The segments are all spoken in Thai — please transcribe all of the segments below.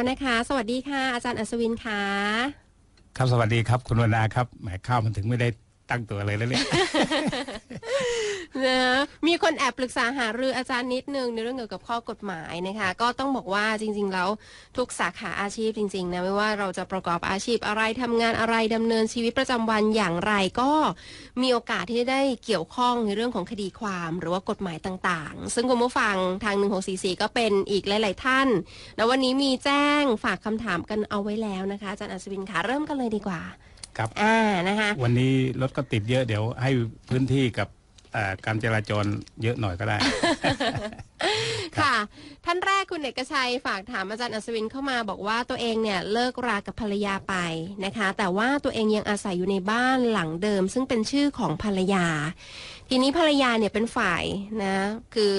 แล้วนะคะ สวัสดีค่ะ อาจารย์อัศวินค่ะ ครับสวัสดีครับคุณวนาครับแหมข้าวมันถึงไม่ได้ตั้งตัวเลยแล้วเนี่ย นะมีคนแอบปรึกษาหารืออาจารย์นิดนึงในเรื่องเกี่ยวกับข้อกฎหมายนะคะ ก็ต้องบอกว่าจริง ๆ แล้วทุกสาขาอาชีพจริง ๆ นะไม่ว่าเราจะประกอบอาชีพอะไรทำงานอะไรดำเนินชีวิตประจำวันอย่างไรก็มีโอกาสที่ได้เกี่ยวข้องในเรื่องของคดีความหรือว่ากฎหมายต่างๆ ซึ่งคุณผู้ฟังทาง 1644 ก็เป็นอีกหลาย ๆ ท่าน แล้ววันนี้มีแจ้งฝากคำถามกันเอาไว้แล้วนะคะอาจารย์อัศวินค่ะเริ่มกันเลยดีกว่า ครับอ่านะคะวันนี้รถก็ติดเยอะเดี๋ยวให้พื้นที่กับเอ่อการจราจรเยอะหน่อยก็ได้ ค่ะ ท่านแรกคุณเอกชัยฝากถามอาจารย์อัศวินเข้ามาบอกว่าตัวเองเนี่ยเลิกรากับภรรยาไปนะคะ แต่ว่าตัวเองยังอาศัยอยู่ในบ้านหลังเดิม ซึ่งเป็นชื่อของภรรยา ทีนี้ภรรยาเนี่ยเป็นฝ่ายนะ คือ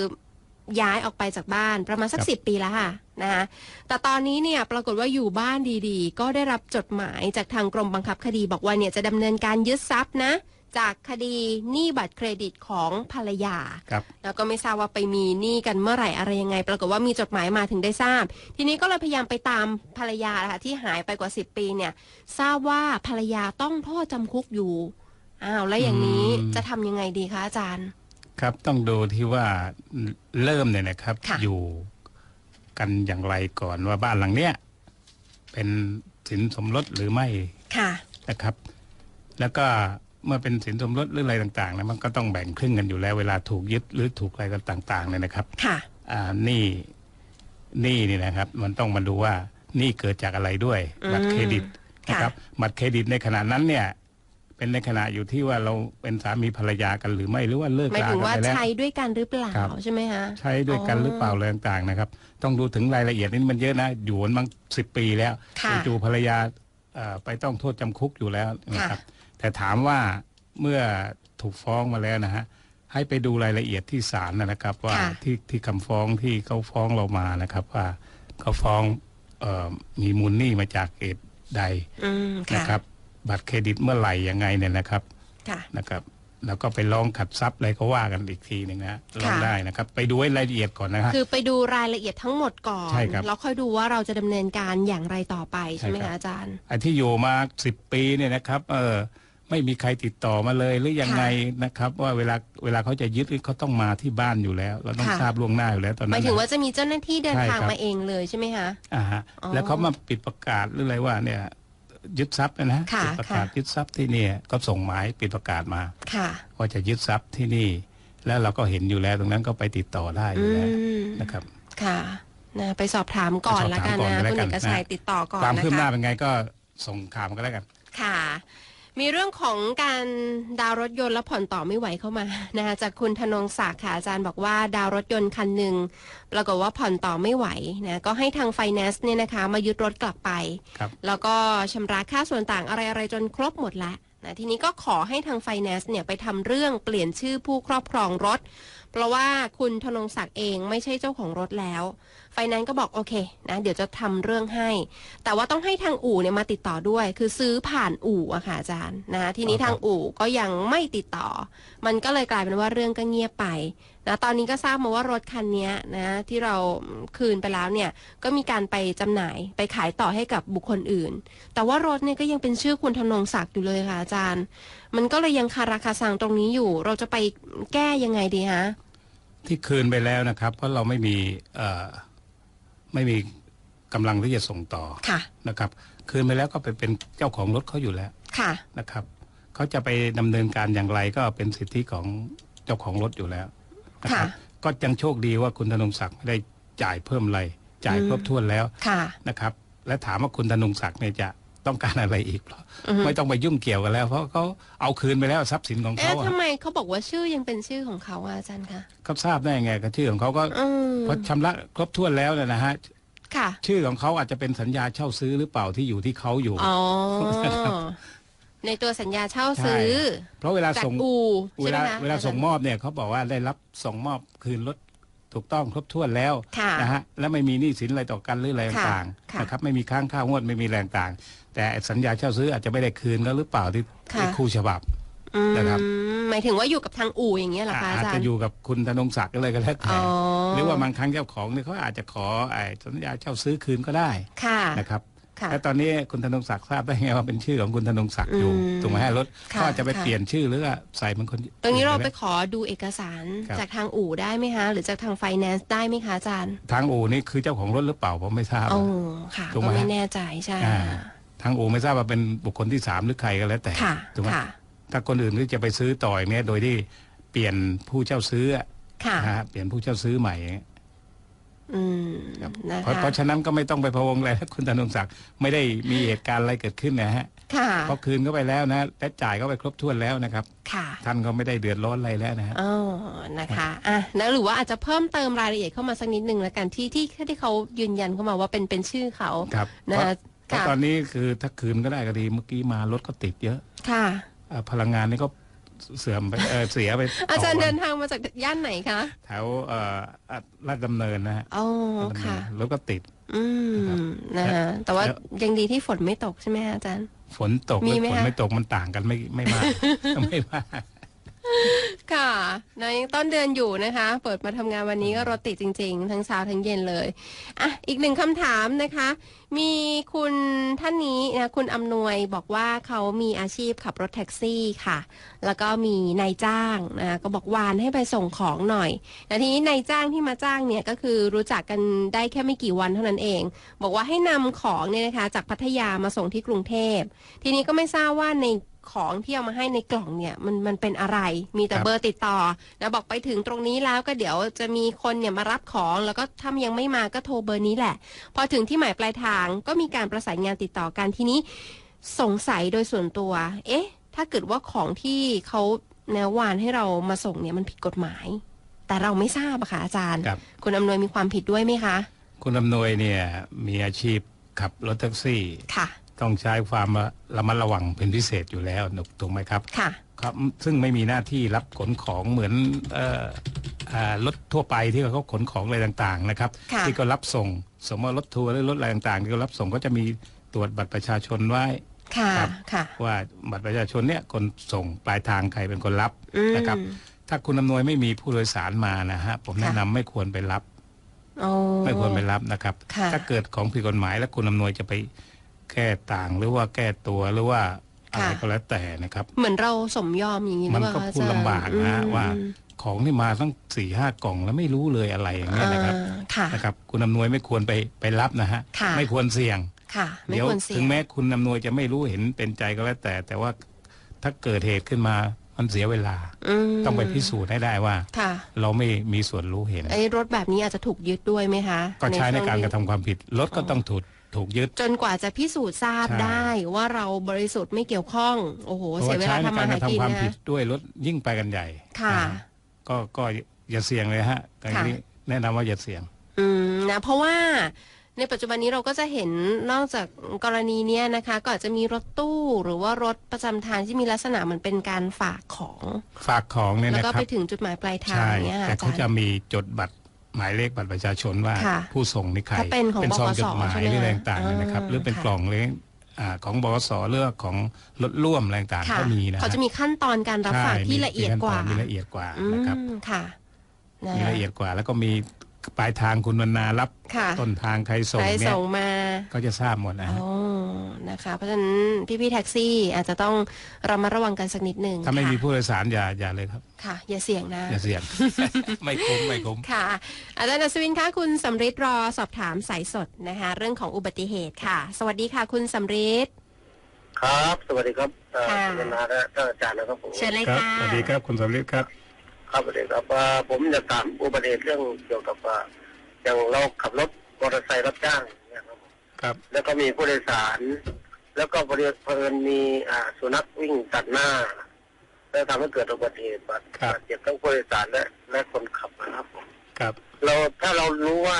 ย้ายออกไปจากบ้านประมาณสักครับสิบปีแล้วค่ะ นะคะแต่ตอนนี้เนี่ยปรากฏว่าอยู่บ้านดีๆ ก็ได้รับจดหมายจากทางกรมบังคับคดีบอกว่าเนี่ยจะดำเนินการยึดทรัพย์นะ จากคดีหนี้บัตรเครดิตของภรรยา ครับแล้วก็ไม่ทราบว่าไปมีหนี้กันเมื่อไหร่อะไรยังไง ปรากฏว่ามีจดหมายมาถึงได้ทราบ ทีนี้ก็เลยพยายามไปตามภรรยานะคะที่หายไปกว่า 10 ปีเนี่ย ทราบว่าภรรยาต้องโทษจำคุกอยู่อ้าวแล้วอย่างนี้อืมจะทำยังไงดีคะอาจารย์ ครับต้องดูที่ว่าเริ่มเนี่ยนะครับ ค่ะ อยู่ กันอย่างไรก่อนว่าบ้านหลังเนี้ยเป็นสินสมรสหรือไม่ค่ะนะครับ แล้วก็เมื่อเป็นสินสมรสหรืออะไรต่างๆนะมันก็ต้องแบ่งครึ่งกันอยู่แล้วเวลาถูกยึดหรือถูกอะไรกันต่างๆเนี่ยนะครับ ค่ะ อ่านี่นี่นี่นะครับ มันต้องมาดูว่านี่เกิดจากอะไรด้วยอืมบัตรเครดิตค่ะนะครับบัตรเครดิตในขณะนั้นเนี่ย เป็นในขณะอยู่ที่ว่าเราเป็นสามีภรรยากันหรือไม่หรือว่าเลิกหมายราถึกังนว่าไปแล้ว ใช้ด้วยกันหรือเปล่าครับ ใช่ไหมคะใช้ด้วยกันหรือเปล่าอะไรต่างๆนะครับ ต้องดูถึงรายละเอียดนี่มันเยอะนะ อยู่กันมาสิบปีแล้วค่ะ จู่ๆภรรยาเอ่อไปต้องโทษจำคุกอยู่แล้วนะครับค่ะแต่ถามว่าเมื่อถูกฟ้องมาแล้วนะฮะให้ไปดูรายละเอียดที่ศาลนะครับ ว่าค่ะ ที่ที่คำฟ้องที่เขาฟ้องเรามานะครับ ว่าเขาฟ้องเออมีมูลหนี้มาจากเหตุใด อืมนะค่ะ ครับ บัตรเครดิตเมื่อไหร่ยังไงเนี่ยนะครับค่ะนะครับแล้วก็ไปร้องขัดทรัพย์อะไรก็ว่ากันอีกทีหนึ่งนะร้องค่ะได้นะครับ ไปดูให้รายละเอียดก่อนนะครับคือไปดูรายละเอียดทั้งหมดก่อนใช่ครับแล้วค่อยดูว่าเราจะดำเนินการอย่างไรต่อไปใช่ไหมใช่ครัคะบอาจารย์ไอ้ที่อยู่มาสิบปีเนี่ยนะครับเออไม่มีใครติดต่อมาเลยหรือยังไงนะครับ ว่าเวลาเวลาเขาจะยึดเขาต้องมาที่บ้านอยู่แล้ว เราต้องค่ะทราบล่วงหน้าอยู่แล้วตอนหนั้มายนถึงนะว่าจะมีเจ้าหน้าที่เดินใช่ทางครับมาเองเลยใช่ไหมคะอ่าฮะอ๋อแล้วเขามาปิดประกาศหรืออะไรว่าเนี่ย ยึดทรัพย์นะค่ะปิดประกาศค่ะยึดทรัพย์ที่เนี่ยก็ส่งหมายปิดประกาศมาค่ะว่าจะยึดทรัพย์ที่นี่ แล้วเราก็เห็นอยู่แล้วตรงนั้นก็ไปติดต่อได้ออืยู่แล้วมนะครับค่ะนะไปสอบถามก่อนไปสอบละกันถามก่อนนะก็แล้วคุณกัเอนกชัยนะติดต่อก่อนความนะคืบหน้าคะเป็นไงก็ส่งข่าวมาก็แล้วกันค่ะ มีเรื่องของการดาวน์รถยนต์แล้วผ่อนต่อไม่ไหวเข้ามานะคะจากคุณธนงศักดิ์ค่ะอาจารย์บอกว่าดาวน์รถยนต์คันหนึ่งปรากฏว่าผ่อนต่อไม่ไหวนะก็ให้ทางไฟแนนซ์เนี่ยนะคะ มายึดรถกลับไปครับแล้วก็ชำระค่าส่วนต่างอะไรๆจนครบหมดแล้วนะทีนี้ก็ขอให้ทางไฟแนนซ์เนี่ยไปทำเรื่องเปลี่ยนชื่อผู้ครอบครองรถ เพราะว่าคุณธนงศักดิ์เองไม่ใช่เจ้าของรถแล้ว ไฟแนนซ์ก็บอกโอเคนะเดี๋ยวจะทำเรื่องให้ แต่ว่าต้องให้ทางอู่เนี่ยมาติดต่อด้วย คือซื้อผ่านอู่อะค่ะอาจารย์นะทีนี้ทางอู่ก็ยังไม่ติดต่อ มันก็เลยกลายเป็นว่าเรื่องก็เงียบไปนะตอนนี้ก็ทราบมาว่ารถคันนี้นะที่เราคืนไปแล้วเนี่ยก็มีการไปจำหน่ายไปขายต่อให้กับบุคคลอื่น แต่ว่ารถเนี่ยก็ยังเป็นชื่อคุณธนงศักดิ์อยู่เลยค่ะอาจารย์ มันก็เลยยังคาราคาซังตรงนี้อยู่ เราจะไปแก้ยังไงดีฮะที่คืนไปแล้วนะครับ เพราะเราไม่มีเอ่อ ไม่มีกำลังที่จะส่งต่อค่ะ นะครับ คืนไปแล้วก็ไปเป็นเจ้าของรถเขาอยู่แล้วค่ะ นะครับเขาจะไปดำเนินการอย่างไรก็เป็นสิทธิของเจ้าของรถอยู่แล้วนะครับ ค่ะ ก็ยังโชคดีว่าคุณธนงศักดิ์ไม่ได้จ่ายเพิ่มอะไรจ่ายอืมครบถ้วนแล้วค่ะ นะครับ และถามว่าคุณธนงศักดิ์เนี่ยจะ ต้องการอะไรอีกเหรออือฮึไม่ต้องไปยุ่งเกี่ยวกันแล้ว เพราะเขาเอาคืนไปแล้วทรัพย์สินของเอ๊ะเขาอะทำไมเขาบอกว่าชื่อยังเป็นชื่อของเขาอะอาจารย์คะเขาทราบได้ไงก็ชื่อของเขาก็อืมพอชำระครบถ้วนแล้วเนี่ยนะฮะค่ะ ชื่อของเขาอาจจะเป็นสัญญาเช่าซื้อหรือเปล่าที่อยู่ที่เขาอยู่ อ๋อนะครับในตัวสัญญาเช่าซื้อ เพราะเวลาจากส่งอู่เวใช่ไหมลาคะเวลาส่งมอบเนี่ยเขาบอกว่าได้รับส่งมอบคืนรถ ถูกต้องครบถ้วนแล้วค่ะนะฮะและไม่มีหนี้สินอะไรต่อกันหรืออะไรค่ะต่างค่ะๆนะครับไม่มีค้างค่างวดไม่มีแรงต่าง แต่สัญญาเช่าซื้ออาจจะไม่ได้คืนก็หรือเปล่าที่ค่ะที่คู่ฉบับอืมนะครับหมายถึงว่าอยู่กับทางอู่อย่างเงี้ยเหรอคะอาอาจจารจะย์อยู่กับคุณธนงศักดิ์ก็เลยก็แล้วแต่อ๋อหรือว่าบางครั้งเจ้าของเนี่ยเขาอาจจะขอไอ้สัญญาเช่าซื้อคืนก็ได้ค่ะนะครับค่ะ แล้วตอนนี้คุณธนงศักดิ์ทราบได้ไงว่าเป็นชื่อของคุณธนงศักดิ์อยู่อืมถูกไหมฮะรถค่ะก็อาจจะไปค่ะเปลี่ยนชื่อหรือว่าใส่เป็นคน ตรงนี้เราไปอื่ขอดูเอกสารครับจากทางอู่ได้ไหมคะ หรือจากทางไฟแนนซ์ได้ไหมคะอาจารย์ทางอู่นี่คือเจ้าของรถหรือเปล่าผมไม่ทราบโอ้ค่ะถูกไหมก็ไม่แน่ใจใช่อ่าทางอู่ไม่ทราบว่าเป็นบุคคลที่สามหรือใครก็แล้วแต่ค่ะถูกไหมค่ะถ้าคนอื่นที่จะไปซื้อต่ออย่างเนี้ยโดยที่เปลี่ยนผู้เช่าซื้ออะค่ะนะฮะเปลี่ยนผู้เช่าซื้อใหม่อืมครับนะ เพราะคะเพราะฉะนั้นก็ไม่ต้องไปพะวงเลยคุณธนงศักดิ์ไม่ได้มีเหตุการณ์อะไรเกิดขึ้นนะฮะค่ะเพราะคืนเข้าไปแล้วนะและจ่ายเข้าไปครบถ้วนแล้วนะครับค่ะท่านก็ไม่ได้เดือดร้อนอะไรแล้วนะฮะอ๋อนะคะอะแล้วหรือว่าอาจจะเพิ่มเติมรายละเอียดเข้ามาสักนิดหนึ่งแล้วกันที่ที่ที่เขายืนยันเข้ามาว่าเป็นเป็นชื่อเขาครับนะเพราะคะเพราะค่ะตอนนี้คือถ้าคืนก็ได้ก็ดีเมื่อกี้มารถก็ติดเยอะค่ะเอ่อพลังงานนี่ก็ เสื่อมไปเอ่อเสียไปอาจารย์ต่เดิวันทางมาจากย่านไหนคะแถวเอ่ออะลาดดำเนินนะฮะอ๋อลาดดำเนิค่ะ นรถก็ติด อืมครับนะฮะแต่ว่าแล้ว ยังดีที่ฝนไม่ตกใช่ไหมฮะอาจารย์ ฝนตกมีหรือไหมฝนคะ ไม่ตกมันต่างกันไม่ไม่มาก ไม่มาก ค่ะนะยังต้นเดือนอยู่นะคะ เปิดมาทำงานวันนี้ก็รถติดจริง ๆ ทั้งเช้าทั้งเย็นเลยอะอีกหนึ่งคำถามนะคะ มีคุณท่านนี้นะคุณอำนวยบอกว่าเขามีอาชีพขับรถแท็กซี่ค่ะ แล้วก็มีนายจ้างนะก็บอกวานให้ไปส่งของหน่อยแต่ทีนี้นายจ้างที่มาจ้างเนี่ยก็คือรู้จักกันได้แค่ไม่กี่วันเท่านั้นเอง บอกว่าให้นำของเนี่ยนะคะจากพัทยามาส่งที่กรุงเทพ ทีนี้ก็ไม่ทราบว่าใน ของที่เอามาให้ในกล่องเนี่ยมันมันเป็นอะไร มีแต่ครับ เบอร์ติดต่อนะบอกไปถึงตรงนี้แล้วก็เดี๋ยวจะมีคนเนี่ยมารับของ แล้วก็ถ้ายังไม่มาก็โทรเบอร์นี้แหละ พอถึงที่หมายปลายทางก็มีการประสานงานติดต่อกันทีนี้ สงสัยโดยส่วนตัว เอ๊ะ ถ้าเกิดว่าของที่เขาแนววานให้เรามาส่งเนี่ยมันผิดกฎหมาย แต่เราไม่ทราบอะค่ะอาจารย์ครับคุณอำนวยมีความผิดด้วยไหมคะ คุณอำนวยเนี่ยมีอาชีพขับรถแท็กซี่ ค่ะ ต้องใช้ความระมัดระวังเป็นพิเศษอยู่แล้วถูกไหมครับค่ะครับซึ่งไม่มีหน้าที่รับขนของเหมือนเอ่ออ่ารถทั่วไปที่เขาขนของอะไรต่างๆนะครับค่ะที่ก็รับส่ง สมมติว่ารถทัวร์หรือรถอะไรต่างๆที่เขารับส่งก็จะมีตรวจบัตรประชาชนไว้ค่ะครับค่ะว่าบัตรประชาชนเนี่ยคนส่งปลายทางใครเป็นคนรับอืมนะครับ ถ้าคุณอำนวยไม่มีผู้โดยสารมานะฮะผมแนะนำไม่ควรไปรับอ๋อไม่ควรไปรับนะครับค่ะถ้าเกิดของผิดกฎหมายแล้วคุณอำนวยจะไป แก้ต่างหรือว่าแก้ตัวหรือว่าอะไรก็แล้วแต่นะครับ เหมือนเราสมยอมอย่างนี้หรืมัอนเปล่าก็คะพูดอจรย์ลำบากนะอืมว่าของที่มาตั้งสี่ห้ากล่องแล้วไม่รู้เลยอะไรอย่างเงี้ยนะครับอ่าค่ะนะครับ คุณอำนวยไม่ควรไปไปรับนะฮะค่ะไม่ควรเสี่ยงค่ะไม่เดี๋ยวควรเสี่ยถึงงแม้คุณอำนวยจะไม่รู้เห็นเป็นใจก็แล้วแต่ แต่ว่าถ้าเกิดเหตุขึ้นมามันเสียเวลามต้องไปพิสูจน์ให้ได้ว่าค่ะเราไม่มีส่วนรู้เห็นไอ้รถแบบนี้อาจจะถูกยึดด้วยไหมคะ ก็ใช้ในการกระช่วงทำความผิดรถก็ต้องถูก ถูกยึด จนกว่าจะพิสูจน์ทราบใช่ ได้ว่าเราบริสุทธิ์ไม่เกี่ยวข้อง โอ้โหเพราะเสียว่าเวใช้ลาในทำกามาหากระกินทำความผิดนะด้วยรถยิ่งไปกันใหญ่ค่ะนะก็ก็อย่าเสี่ยงเลยฮะแต่ค่ะ นี้แนะนำว่าอย่าเสี่ยง อืมนะเพราะว่าในปัจจุบันนี้เราก็จะเห็นนอกจากกรณีเนี้ยนะคะ ก็อาจจะมีรถตู้หรือว่ารถประจำทางที่มีลักษณะเหมันเป็นการฝากของ ฝากของเนี่ยแล้วนะก็ครัไปบ ถึงจุดหมายปลายทางใช่ เนี้ยค่ะแต่อาเขาจารจะย์มีจดบัตร หมายเลขบัตรประชาชนว่าค่ะผู้ส่งนี่ใครถ้าเป็นของซองบขสจดหมายใช่ไหมหรืออะไรต่างๆเนี่ยนะครับ อ่าหรือเป็นค่ะ กล่องหรืออ่าของบกสเรื่องของรถร่วมอะไรต่างๆค่ะก็มีนะฮเขาจะมีขั้นตอนการรับฝากที่ละเอียดกว่าใช่มีขั้นตอนมีละเอียดกว่าอืนะครับ มค่ะนะมีละเอียดกว่าแล้วก็มี ปลายทางคุณวรรณารับค่ะต้นทางใครส่งใครเนี่ยส่งมาก็จะทราบหมดนะฮะ อ๋อนะคะ เพราะฉะนั้นพี่ๆแท็กซี่อาจจะต้องระมัดระวังกันสักนิดหนึ่งถ้าไม่ค่ะมีผู้โดยสารอย่าอย่าเลยครับค่ะ อย่าเสี่ยงนะ อย่าเสี่ยง ไม่คุ้มไม่คุ้ม ค่ะ อาจารย์อัศวินคะคุณสำริดรอสอบถามสายสดนะคะ เรื่องของอุบัติเหตุค่ะ สวัสดีค่ะ คุณสำริด ครับ สวัสดีครับเอ่อค่ะ คุณนาและท่านอาจารย์นะครับผม เชิญเลยครับค่ะ สวัสดีครับคุณสำลิดครับ ครับสวัสดีครับเอ่อผมจะถามอุบัติเหตุเรื่องเกี่ยวกับว่าอย่างเราขับรถมอเตอร์ไซค์รับจ้างเนี่ยครับผมครับ แล้วก็มีผู้โดยสาร แล้วก็พอดีเผอิญมีอ่าสุนัขวิ่งตัดหน้า แล้วทำให้เกิดอุบัติเหตุบาดครับบาดเจ็บทั้งผู้โดยสารและและคนขับนะครับผมครับ เราถ้าเรารู้ว่า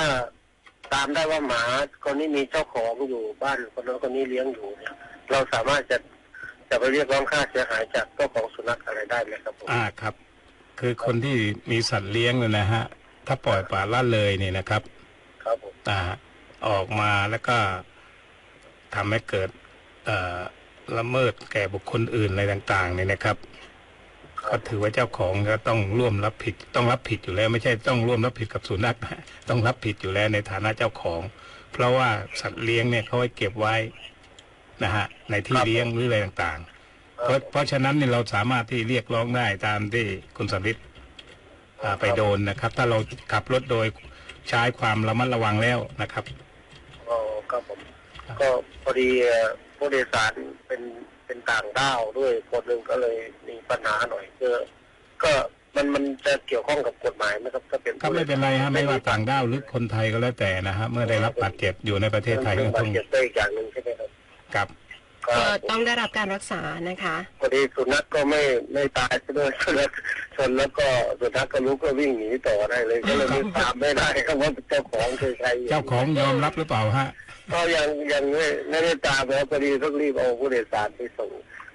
ตามได้ว่าหมาคนนี้มีเจ้าของอยู่บ้านคนนั้นคนนี้เลี้ยงอยู่เนี่ย เราสามารถจะจะไปเรียกร้องค่าเสียหายจากเจ้าของสุนัขอะไรได้ไหมครับผมอ่าครับ คือคนที่มีสัตว์เลี้ยงเนี่ยนะฮะ ถ้าปล่อยปละละเลยเนี่ยนะครับ ครับผมอ่าออกมาแล้วก็ทำให้เกิดเอ่อละเมิดแก่บุคคลอื่นอะไรต่าง ๆ เนี่ยนะครับ ก็ถือว่าเจ้าของก็ต้องร่วมรับผิด ต้องรับผิดอยู่แล้ว ไม่ใช่ต้องร่วมรับผิดกับสุนัขนะต้องรับผิดอยู่แล้วในฐานะเจ้าของ เพราะว่าสัตว์เลี้ยงเนี่ยเขาไว้เก็บไว้นะฮะในที่เลี้ยงหรืออะไรต่างๆ เพราะเพราะฉะนั้นเนี่ยเราสามารถที่เรียกร้องได้ตามที่คุณสมฤทธิ์อ่าไปโดนนะครับ ถ้าเราขับรถโดยใช้ความระมัดระวังแล้วนะครับอ๋อครับผมครับก็พอดีเอ่อผู้โดยสารเป็นเป็นต่างด้าวด้วยคนหนึ่งก็เลยมีปัญหาหน่อยก็ก็มันมันจะเกี่ยวข้องกับกฎหมายไหมครับถ้าเป็นก็ไม่เป็นไรฮะไม่ว่าต่างด้าวหรือคนไทยก็แล้วแต่นะฮะเมื่อได้รับบาดเจ็บอยู่ในประเทศไทยก็มันต้เป็อนงบาดเจ็บได้อีกอย่างหนึ่งใช่ไหมครับกับ ก็ก็ต้องได้รับการรักษานะคะพอดีสุนัขก็ไม่ไม่ตายซะด้วยสุนัขชนแล้วก็สุนัขก็ลุกก็วิ่งหนีต่อได้เลย ก็เลยไม่ตามไม่ได้ครับว่าเจ้าของคือใครเจ้าของยอมรับหรือเปล่าฮะก็ยังยังไม่ไม่ได้ตามแล้วพอดีต้องรีบเอาผู้โดยสารไปส่ง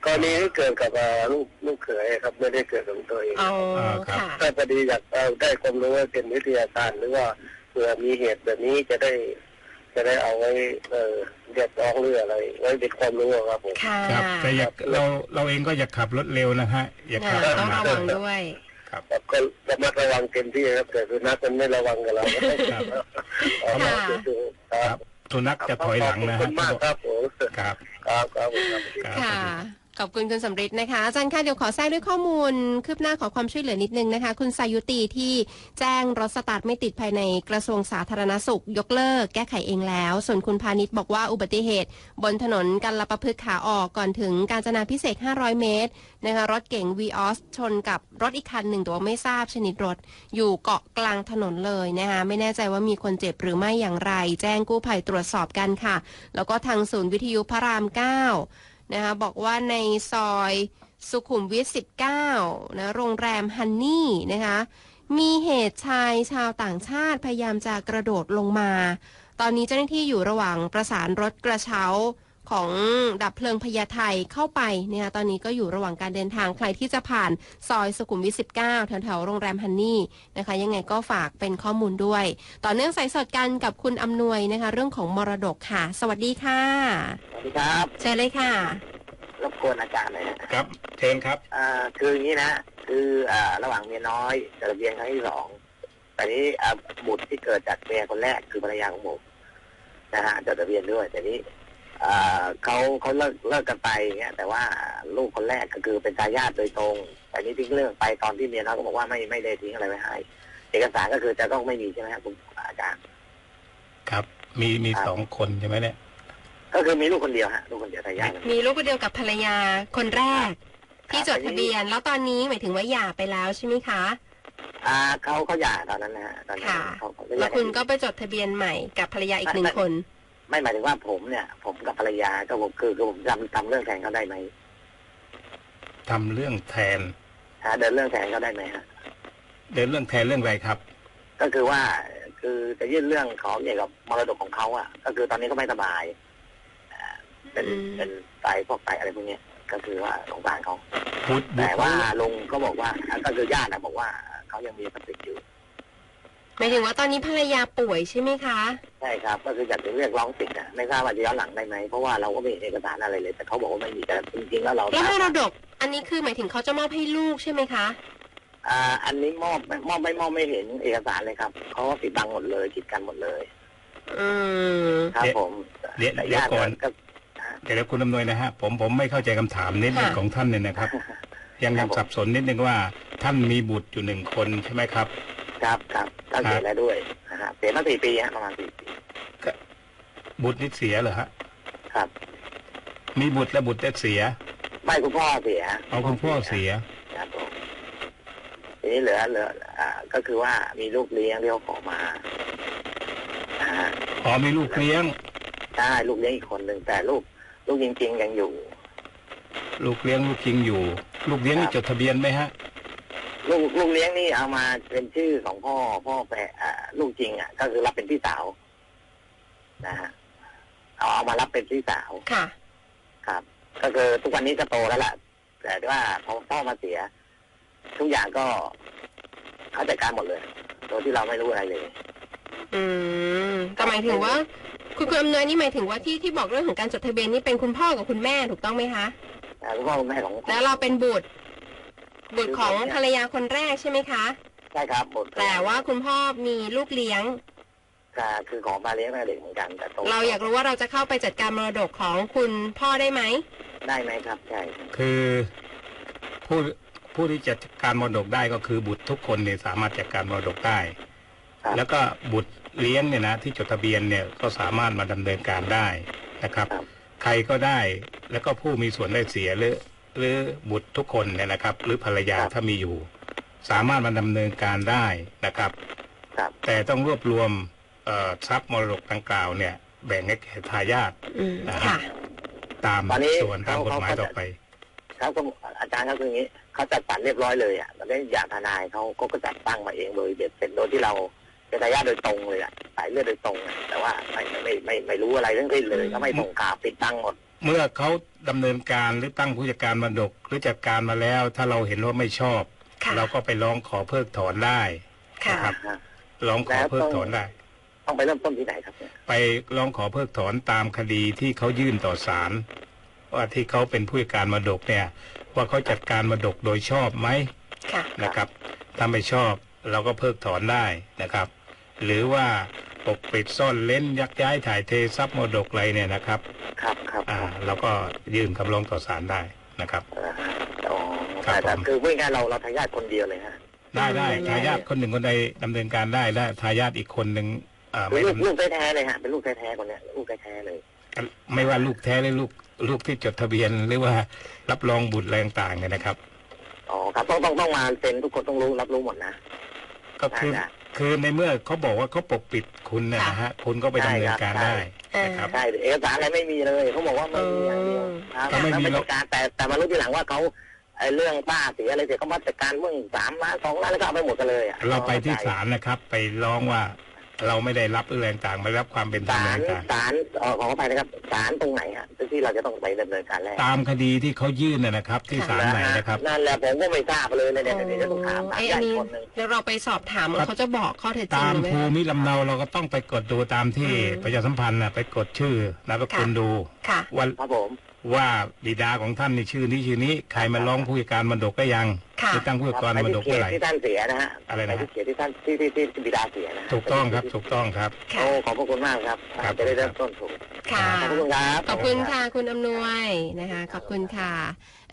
กรณีที่เกิดกับเอ่อลูกลูกเขยครับไม่ได้เกิดกับตัวเองเอาอ่าครับค่ะถ้าพอดีอยากเอาได้ความรู้ว่าเป็นวิทยาการหรือว่าเผื่อมีเหตุแบบนี้จะได้ จะได้เอาไว้เออเรียกร้องเรื่องอะไร ไว้เป็นความรู้อะครับผมค่ะครับแต่อย่าเราเราเองก็อย่าขับรถเร็วนะฮะอย่าขับนะปต้อระงมาระทวังด้วยครับครับก็ระมัดระวังเต็มที่ครับแต่สุนัขมันไม่ระวังกับเราก็ต้องครับเอามาค่ะดูคครัรับบสุนัขจะถอยหลังนะขอบคุฮะณมากครับผมครับครับครับผมครับครับค่ะ ขอบคุณคุณสำริดนะคะอาจารย์คะเดี๋ยวขอแทรกด้วยข้อมูล คืบหน้าขอความช่วยเหลือนิดนึงนะคะ คุณสายุตีที่แจ้งรถสตาร์ทไม่ติดภายในกระทรวงสาธารณสุข ยกเลิกแก้ไขเองแล้ว ส่วนคุณพาณิชย์บอกว่าอุบัติเหตุ บนถนนกันละประพฤกขาออกก่อนถึงการจนาพิเศษ 500 เมตรนะคะรถเก๋งวีออสชนกับรถอีกคันหนึ่งแต่ว่าไม่ทราบชนิดรถ อยู่เกาะกลางถนนเลยนะคะไม่แน่ใจว่ามีคนเจ็บหรือไม่อย่างไร แจ้งกู้ภัยตรวจสอบกันค่ะ แล้วก็ทางศูนย์วิทยุพระราม 9 นะคะบอกว่าในซอยสุขุมวิท 19 นะโรงแรมฮันนี่นะคะมีเหตุชายชาวต่างชาติพยายามจะกระโดดลงมา ตอนนี้เจ้าหน้าที่อยู่ระหว่างประสานรถกระเช้า ของดับเพลิงพญาไทเข้าไปเนี่ยตอนนี้ก็อยู่ระหว่างการเดินทางใครที่จะผ่านซอยสุขุมวิท 19 แถวๆโรงแรมฮันนี่นะคะ ยังไงก็ฝากเป็นข้อมูลด้วย ต่อเนื่องสายสดกันกับคุณอำนวยนะคะ เรื่องของมรดกค่ะ สวัสดีค่ะ สวัสดีครับเชิญเลยค่ะรบกวนอาจารย์หน่อยนะครับเชิญครับอ่าคืออย่างนี้นะ คืออ่าระหว่างเมียน้อยจดทะเบียนครั้งที่สองแต่นี้อ่าบุตรที่เกิดจากเมียคนแรกคือภรรยาของผมนะฮะจดทะเบียนด้วยแต่นี้อ่า เขาเขาเลิกเลิกกันไปอย่างเงี้ยแต่ว่าลูกคนแรกก็คือเป็นทายาทโดยตรง แต่นี้ทิ้งเรื่องไปตอนที่เมียน้อยก็บอกว่าไม่ไม่ได้ทิ้งอะไรไว้ให้ เอกสารก็คือจะต้องไม่มีใช่ไหมครับคุณอาจารย์ ครับ มีมีครับสองคนใช่ไหมเนี่ยก็คือมีลูกคนเดียวฮะลูกคนเดียวทายาทมีลูกคนเดียวกับภรรยาคนแรก ที่จดทะเบียน แล้วตอนนี้หมายถึงว่าหย่าไปแล้วใช่ไหมคะอ่าเขาเขาหย่าตอนนั้นนะฮะตอนนั้นค่ะเขาเขาหแล้ย่าวคุณก็ไปจดทะเบียนใหม่กับภรรยาอีกหนึ่งคน ไม่หมายถึงว่าผมเนี่ย ผมกับภรรยาก็ผมคือคือผมทำทำเรื่องแทนเขาได้ไหมทำเรื่องแทนฮะเดินเรื่องแทนเขาได้ไหมฮะเดินเรื่องแทนเรื่องอะไรครับ ก็คือว่าคือจะยื่นเรื่องขอเกี่ยวกับมรดกของเขาอะ ก็คือตอนนี้ก็ไม่สบายอ่าเป็นอืมเป็นไตพวกไตอะไรพวกเนี้ยก็คือว่าสงสารเขาบุตรบุตแต่รว่าลุงก็บอกว่าก็คือญาตินะบอกว่าเขายังมีสติอยู่ หมายถึงว่าตอนนี้ภรรยาป่วยใช่ไหมคะ ใช่ครับ ก็คืออยากจะเรียกร้องสิทธิ์นะไม่ทราบว่าจะย้อนหลังได้ไหมเพราะว่าเราก็ไม่เห็นเอกสารอะไรเลย แต่เขาบอกว่าไม่มีแต่จริงๆแล้วเราแล้วมรดก อันนี้คือหมายถึงเขาจะมอบให้ลูกใช่ไหมคะอ่าอันนี้มอบมอบไม่มอบไม่เห็นเอกสารเลยครับเขาก็ปิดบังหมดเลยกีดกันหมดเลย อืมครับผมเดี๋ยวแต่เดี๋ยวญาติก่อนก็เดี๋ยวคุณอำนวยนะฮะผมผมไม่เข้าใจคำถามนิดนึงค่ะของท่านเนี่ยนะครับ ยังครัยับงผมสับสนนิดนึงว่าท่านมีบุตรอยู่หนึ่งคนใช่ไหมครับ ครับครับก็เสียแล้วด้วยนะฮะเสียมาสี่ปีฮะประมาณสี่ปีบุตรนี่เสียเหรอฮะครับ มีบุตรและบุตรได้เสีย ไม่คุณพ่อเสียเอาคุณพ่อเสียครับผมทีนี้เหลือเหลืออ่า ก็คือว่ามีลูกเลี้ยงที่เขาขอมานะฮะอ๋อมีลูกเลี้ยงใช่ลูกเลี้ยงอีกคนหนึ่งแต่ลูก ลูกจริงๆยังอยู่ ลูกเลี้ยงลูกจริงอยู่ ลูกเลี้ยงนี่ครับจดทะเบียนไหมฮะ ลูกลูกเลี้ยงนี่เอามาเป็นชื่อของพ่อพ่อแปะอ่าลูกจริงอะ ก็คือรับเป็นพี่สาวนะฮะเอาเอามารับเป็นพี่สาวค่ะ ครับ ก็คือทุกวันนี้ก็โตแล้วล่ะ แต่ว่าพอพ่อมาเสีย ทุกอย่างก็เขาจัดการหมดเลยโดยที่เราไม่รู้อะไรเลย อืมแต่หมายถึงว่า คุณคุณอำนวยนี่หมายถึงว่าที่ที่บอกเรื่องของการจดทะเบียนนี่เป็นคุณพ่อกับคุณแม่ถูกต้องไหมคะอ่าคุณพ่อคุณแม่ของแล้วเราเป็นบุตร บุตรของภรรยาคนแรกใช่ไหมคะ ใช่ครับบุตรแต่ว่าคุณพ่อมีลูกเลี้ยงค่ะคือของมาเลี้ยงแม่เด็กเหมือนกันแต่ตรงเราอยากรู้ว่าเราจะเข้าไปจัดการมรดกของคุณพ่อได้ไหม ได้ไหมครับใช่คือผู้ผู้ที่จะจัดการมรดกได้ก็คือบุตรทุกคนเนี่ยสามารถจัดการมรดกได้ครับแล้วก็บุตรเลี้ยงเนี่ยนะที่จดทะเบียนเนี่ยก็สามารถมาดำเนินการได้นะครับครับ ใครก็ได้แล้วก็ผู้มีส่วนได้เสียหรือ หรือบุตรทุกคนเนี่ยนะครับ หรือภรรยาถ้ามีอยู่ สามารถมาดำเนินการได้นะครับครับ แต่ต้องรวบรวมเอ่อทรัพย์มรดกดังกล่าวเนี่ย แบ่งให้แก่ทายาทอืมนะค่ะตามตอนนี้ส่วนตามกฎหมายเขาเขาต่อไป ครับก็อาจารย์ครับคืออย่างนี้เขาจัดสรรเรียบร้อยเลยอะแล้วอย่างทนายเขาก็ก็จัดตั้งมาเองโดยเด็ดเป็นโดยที่เราเป็นทายาทโดยตรงเลยอะสายเลือดโดยตรงอะแต่ว่าไม่ไม่ไม่ไม่รู้อะไรทั้งสิ้นเลยเขาไม่ส่งข่าวปิดบังหมด เมื่อเขาดำเนินการหรือตั้งผู้จัดการมรดกหรือจัดการมาแล้ว ถ้าเราเห็นว่าไม่ชอบค่ะเราก็ไปร้องขอเพิกถอนได้ค่ะนะครับร้องขอเพิกถอนได้ ต้องไปเริ่มต้นที่ไหนครับเนี่ยไปร้องขอเพิกถอนตามคดีที่เขายื่นต่อศาลว่าที่เขาเป็นผู้จัดการมรดกเนี่ย ว่าเขาจัดการมรดกโดยชอบไหมค่ะนะครับถ้าไม่ชอบเราก็เพิกถอนได้นะครับ หรือว่า ปกปิดซ่อนเล้นยักย้ายถ่ายเททรัพย์มรดกอะไรเนี่ยนะครับ ครับครับอ่าเราก็ยื่นคำร้องต่อศาลได้นะครับเอออ๋อครับแต่แต่ผมคือพูดง่ายๆเราเราทายาทคนเดียวเลยฮะได้ได้อืมทายาทคนหนึ่งคนใดดำเนินการได้และทายาทอีกคนหนึ่งอ่าคือไม่ลูกดำลูกแท้ๆเลยฮะเป็นลูกแท้ๆคนเนี้ยลูกแท้ๆเลย ไม่ว่าลูกแท้หรือลูกลูกที่จดทะเบียนหรือว่ารับรองบุตรอะไรต่างๆเนี่ยนะครับอ๋อครับต้องต้องต้องมาเซ็นทุกคนต้องรู้รับรู้หมดนะก็คือได้ คือในเมื่อเขาบอกว่าเขาปกปิดคุณเนยนะฮะคุณก็ไปดำเนินการได้ใช่นะครับใช่เอกสารอะไรไม่มีเลยเขาบอกว่าไม่มีอย่างเดียวครับก็ไม่มีแล้วหรอกเป็นการแต่แต่มารู้ทีหลังว่าเขาไอ้เรื่องป้าเสียอะไรเสียเขามาจัดการเมื่อสามล้านสองล้านแล้วก็เอาไปหมดกันเลยอะเราไปที่ศาลนะครับ ไปร้องว่า เราไม่ได้รับเรื่องต่างไม่รับความเป็นธรรมศาลต่างศาลเอ่อขออภัยนะครับศาลตรงไหนฮะที่เราจะต้องไปดำเนินการแรกๆตามคดีที่เขายื่นนะนะครับ ที่ศาลไหนนะครับ นั่นแหละผมก็ไม่ทราบเลยเนี่ยโอ้เดี๋ยวเดี๋ยวจะต้องถามถามไอ้ญาอันตินี้คนหนึ่ง เดี๋ยวเราไปสอบถามครับ เขาจะบอกข้อเท็จจริงตามหรือไม่ภูมิลำเนาเราก็ต้องไปกดดูตามที่อืมประชาสัมพันธ์นะไปกดชื่อนามสกุลค่ะ ดูค่ะ ว่า ครับผม ว่าบิดาของท่านนี่ชื่อนี้ชื่อนี้ใครมาร้องผู้จัดการมรดกก็ยังค่ะที่ตั้งผู้จัดการไปมรดที่กเขเมื่อตไหร่ที่ท่านเสียนะฮะอะไรนะปที่เขตที่ท่านที่ที่ที่ที่บิดาเสียนะฮะถูกต้องครับถูกต้องครับค่ะโอ้ขอบพระคุณมากครับครับจะได้เริ่มต้นถูกค่ะขอบคุณครับขอบคุณค่ะคุณอำนวยนะคะ ขอบคุณค่ะ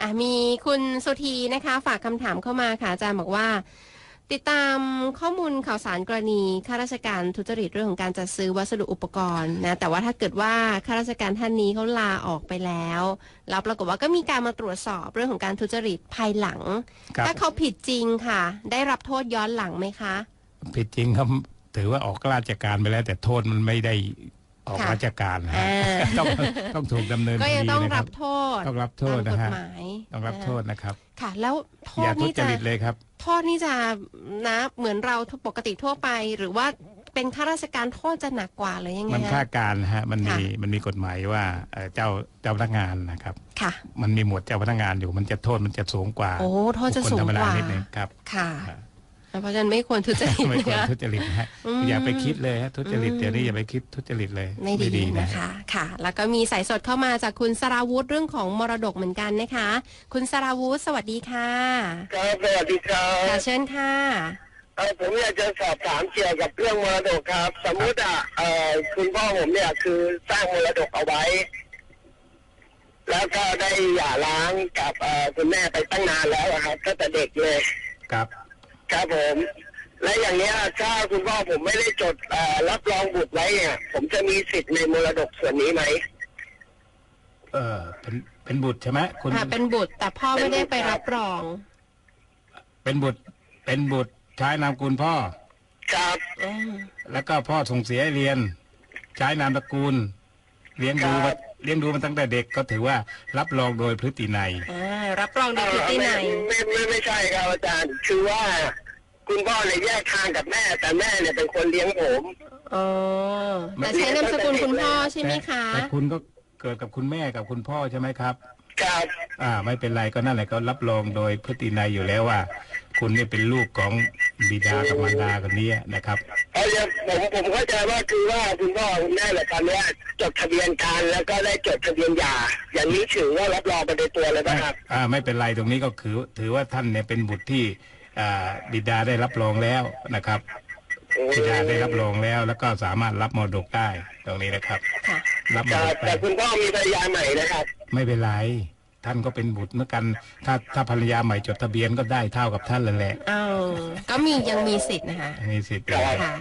อะมีคุณสุธีนะคะ ฝากคำถามเข้ามาค่ะอาจารย์บอกว่า ติดตามข้อมูลข่าวสารกรณีข้าราชการทุจริตเรื่องของการจัดซื้อวัสดุอุปกรณ์นะแต่ว่าถ้าเกิดว่าข้าราชการท่านนี้เขาลาออกไปแล้วแล้วปรากฏว่าก็มีการมาตรวจสอบเรื่องของการทุจริตภายหลังครับถ้าเขาผิดจริงค่ะ ได้รับโทษย้อนหลังไหมคะ ผิดจริงครับถือว่าออกราชการไปแล้ว แต่โทษมันไม่ได้ ออกค่ะราชการนะฮะอ่า ต้องต้องถูกดำเนินคก็ยังดีต้องนะครัรับบ โทษต้องรับโทษตามกฎนะฮะหมายต้องรับโทษนะครับ ค่ะ แล้วโทอย่าษทุนี่จจะริตเลยครับ โทษนี่จะนะเหมือนเราปกติทั่วไป หรือว่าเป็นข้าราชการโทษจะหนักกว่าหรือยังไงมันฮะค่าการนะฮะมันมีค่ะ มันมีกฎหมายว่าเอ่อเจ้าเจ้าพนักงานนะครับ ค่ะ มันมีหมวดเจ้าพนักงานอยู่ มันจะโทษมันจะสูงกว่าโอ้โทษจะบุคคลสูงธรรมกดาว่านิดนึงครับค่ะครับ เพราะฉะนั้นไม่ควรทุจริตไม่ควรนะคะทุจริตนะฮะอืมอย่าไปคิดเลยฮะทุจริตอืมเดี๋ยวนี้อย่าไปคิดทุจริตเลยไม่ดีนะนะคะค่ะ แล้วก็มีสายสดเข้ามาจากคุณสราวุธเรื่องของมรดกเหมือนกันนะคะ คุณสราวุธสวัสดีค่ะครับสวัสดีครัค่ะบเชิญค่ะเอ่อผมอยากจะสอบถามเกี่ยวกับเรื่องมรดกครับ สมมุติอะเอ่อคุณพ่อผมเนี่ยคือสร้างมรดกเอาไว้ แล้วก็ได้หย่าร้างกับเอ่อคุณแม่ไปตั้งนานแล้วอะครับก็แต่เด็กเลยครับ ครับผม และอย่างเนี้ยถ้าคุณพ่อผมไม่ได้จดเอ่อรับรองบุตรไว้เนี่ย ผมจะมีสิทธิ์ในมรดกส่วนนี้ไหม เออเป็นเป็นบุตรใช่ไหมคุณค่ะเป็นบุตรแต่พ่อไม่ได้ไปรับรอง เป็นบุตรเป็นบุตรใช้นามสกุลพ่อ ครับอืมแล้วก็พ่อส่งเสียให้เรียน ใช้นามสกุลเลี้ยงดูครัมาบเลี้ยงดูมาตั้งแต่เด็กก็ถือว่ารับรองโดยพฤตินัย อ่ารับรองโดยพฤตินัยไม่ไม่ไม่ไม่ใช่ครับอาจารย์ คือว่า คุณพ่อเนี่ยแยกทางกับแม่ แต่แม่เนี่ยเป็นคนเลี้ยงผม อ๋อแต่ใช้นามสกุลคุณพ่อใช่ไหมคะแต่แต่คุณก็เกิดกับคุณแม่กับคุณพ่อใช่ไหมครับ ครับ อ่า ไม่เป็นไรก็นั่นแหละก็รับรองโดยพฤตินัยอยู่แล้วว่า คุณเนี่ยเป็นลูกของบิดากับมารดาคนนี้นะครับเพราะเนี่ยผมผมเข้าใจว่าคือว่าคุณพ่อคุณแม่เนี่ยตอนเนี้ยจดทะเบียนกันแล้วก็ได้จดทะเบียนหย่าอย่างนี้ถือว่ารับรองไปในตัวเลยนะครับ อ่า ไม่เป็นไรตรงนี้ก็คือ ถือว่าท่านเนี่ยเป็นบุตรที่อ่า บิดาได้รับรองแล้วนะครับบิดาได้รับรองแล้ว แล้วก็สามารถรับมรดกได้ตรงนี้นะครับค่ะรับมแต่รดกแต่ได้คุณพ่อมีภรรยาใหม่นะครับ ไม่เป็นไรท่านก็เป็นบุตรเหมือนกัน ถ้าถ้าภรรยาใหม่จดทะเบียนก็ได้เท่ากับท่านเลยแหละเอาก็มียังมีสิทธิ์นะคะมีสิทธิ์ครับค่ะ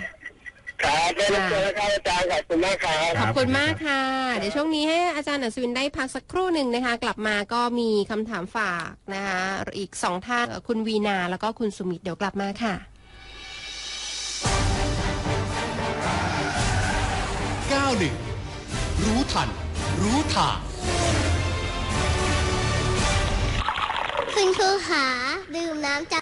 ครับได้รับเจอแล้วครับอาจารย์ขอบคุณมากครับขอบคุณมากค่ะ เดี๋ยวช่วงนี้ให้อาจารย์อัศวินได้พักสักครู่หนึ่งนะคะ กลับมาก็มีคำถามฝากนะคะ อีกสองท่านเอ่อคุณวีนาแล้วก็คุณสุมิตรเดี๋ยวกลับมาค่ะ 91 รู้ทัน รู้ทาง คุณครูขาดื่มน้ำจาก